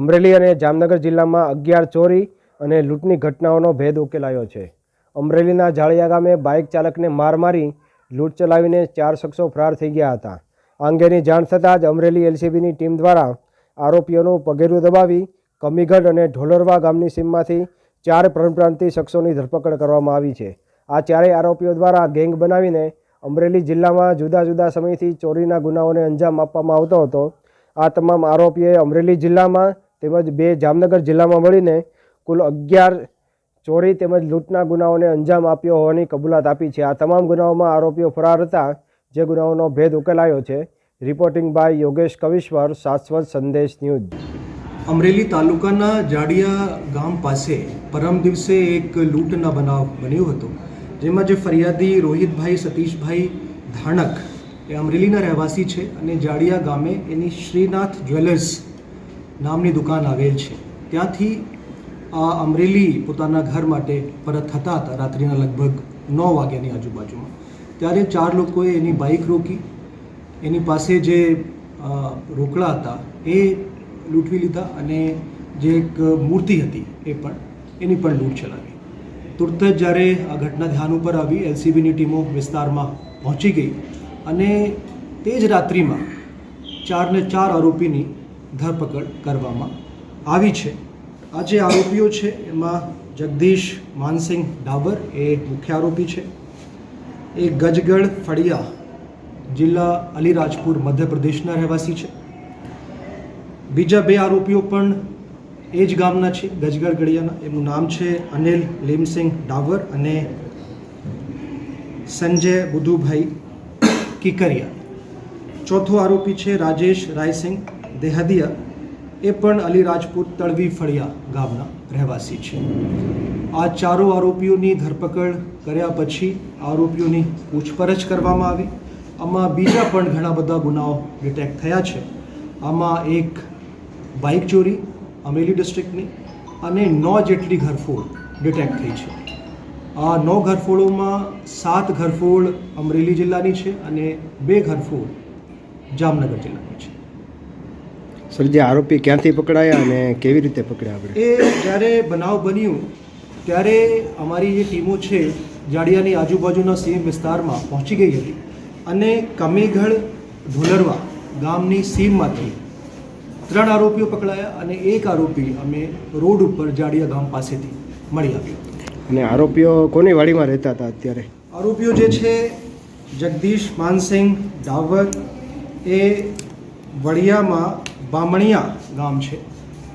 અમરેલી અને જામનગર જિલ્લામાં અગિયાર ચોરી અને લૂંટની ઘટનાઓનો ભેદ ઉકેલાયો છે. અમરેલીના જાળિયા ગામે બાઇક ચાલકને માર મારી લૂંટ ચલાવીને ચાર શખ્સો ફરાર થઈ ગયા હતા. આ અંગેની જાણ થતાં જ અમરેલી એલસીબીની ટીમ દ્વારા આરોપીઓનું પગેરું દબાવી કમીગઢ અને ઢોલરવા ગામની સીમમાંથી ચાર પરપ્રાંતિ શખ્સોની ધરપકડ કરવામાં આવી છે. આ ચારેય આરોપીઓ દ્વારા ગેંગ બનાવીને અમરેલી જિલ્લામાં જુદા જુદા સમયથી ચોરીના ગુનાઓને અંજામ આપવામાં આવતો હતો. આ તમામ આરોપીઓએ અમરેલી જિલ્લામાં તેમજ બે જામનગર જિલ્લામાં મળીને કુલ અગિયાર ચોરી તેમજ લૂંટના ગુનાઓને અંજામ આપ્યો હોવાની કબૂલાત આપી છે. આ તમામ ગુનાઓમાં આરોપીઓ ફરાર હતા, જે ગુનાઓનો ભેદ ઉકેલાયો છે. રિપોર્ટિંગ બાય યોગેશ કવિશ્વર, શાશ્વત સંદેશ ન્યૂઝ. અમરેલી તાલુકાના જાડિયા ગામ પાસે પરમ દિવસે એક લૂંટના બનાવ બન્યો હતો, જેમાં જે ફરિયાદી રોહિતભાઈ, સતીશભાઈ ધાણક એ અમરેલીના રહેવાસી છે અને જાડિયા ગામે એની શ્રીનાથ જ્વેલર્સ નામની દુકાન આવેલ છે. ત્યાંથી આ અમરેલી પોતાના ઘર માટે પરત થતા હતા રાત્રિના લગભગ નવ વાગ્યાની આજુબાજુમાં. ત્યારે ચાર લોકોએ એની બાઇક રોકી. એની પાસે જે રોકડા હતા એ લૂંટવી લીધા અને જે એક મૂર્તિ હતી એ પણ, એની પણ લૂંટ ચલાવી. તુરત જ જ્યારે આ ઘટના ધ્યાન ઉપર આવી, એલસીબીની ટીમો વિસ્તારમાં પહોંચી ગઈ અને તે જ રાત્રિમાં ચારને ચાર આરોપીની ધરપકડ કરવામાં આવી છે. આ જે આરોપીઓ છે, એમાં જગદીશ માનસિંહ ડાબર એ મુખ્ય આરોપી છે. એ ગજગઢ ફળિયા જિલ્લા અલીરાજપુર મધ્યપ્રદેશના રહેવાસી છે. બીજા બે આરોપીઓ પણ એ જ ગામના છે ગજગઢ ગળિયાના. એમનું નામ છે અનિલ લીમસિંહ ડાવર અને સંજય બુધુભાઈ કિકરિયા. ચોથો આરોપી છે, રાજેશ રાયસિંહ. દેહદિયા એ પણ અલીરાજપુર તળવી ફળિયા ગામના રહેવાસી છે. આ ચારો આરોપીઓની ધરપકડ કર્યા પછી આરોપીઓની પૂછપરછ કરવામાં આવી. આમાં બીજા પણ ઘણા બધા ગુનાઓ ડિટેક્ટ થયા છે. આમાં એક બાઇક ચોરી અમરેલી ડિસ્ટ્રિક્ટની અને નો જેટલી ઘરફોડ ડિટેક્ટ થઈ છે. આ નો ઘરફોડોમાં સાત ઘરફોડ અમરેલી જિલ્લાની છે અને બે ઘરફોડ જામનગર જિલ્લાની છે. સર જે આરોપી ક્યાંથી પકડાયા અને કેવી રીતે પકડ્યા આપણે? એ જ્યારે બનાવ બન્યું ત્યારે અમારી જે ટીમો છે જાડિયાની આજુબાજુના સીમ વિસ્તારમાં પહોંચી ગઈ હતી અને કમીગઢ ઢોલરવા ગામની સીમમાંથી ત્રણ આરોપીઓ પકડાયા અને એક આરોપી અમે રોડ ઉપર જાડિયા ગામ પાસેથી મળી આવ્યો. અને આરોપીઓ કોની વાડીમાં રહેતા હતા અત્યારે? આરોપીઓ જે છે જગદીશ માનસિંહ ડાવર એ વડિયામાં બામણિયા ગામ છે.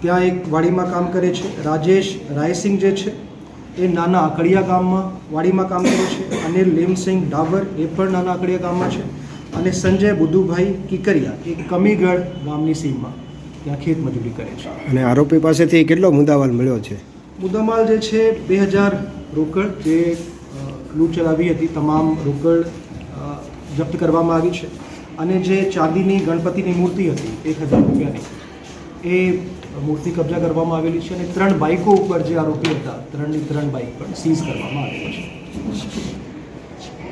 ત્યાં એક વાડીમાં કામ કરે છે. રાજેશ રાયસિંહ જે છે એ નાના આકડિયા ગામમાં વાડીમાં કામ કરે છે. અને લીમસિંહ ડાબર એ પણ નાના આકડિયા ગામમાં છે. અને સંજય બુધુભાઈ કિકરિયા એ કમીગઢ ગામની સીમમાં ત્યાં ખેત મજૂરી કરે છે. અને આરોપી પાસેથી કેટલો મુદ્દામાલ મળ્યો છે? મુદ્દામાલ જે છે બે હજાર રોકડ જે લૂંટ ચલાવી હતી. તમામ રોકડ જપ્ત કરવામાં આવી છે. અને જે ચાંદીની ગણપતિની મૂર્તિ હતી, એક હજાર રૂપિયાની, એ મૂર્તિ કબજા કરવામાં આવેલી છે અને ત્રણ બાઇકો ઉપર જે આરોપી હતા, ત્રણની ત્રણ બાઇક પણ સીઝ કરવામાં આવેલી છે.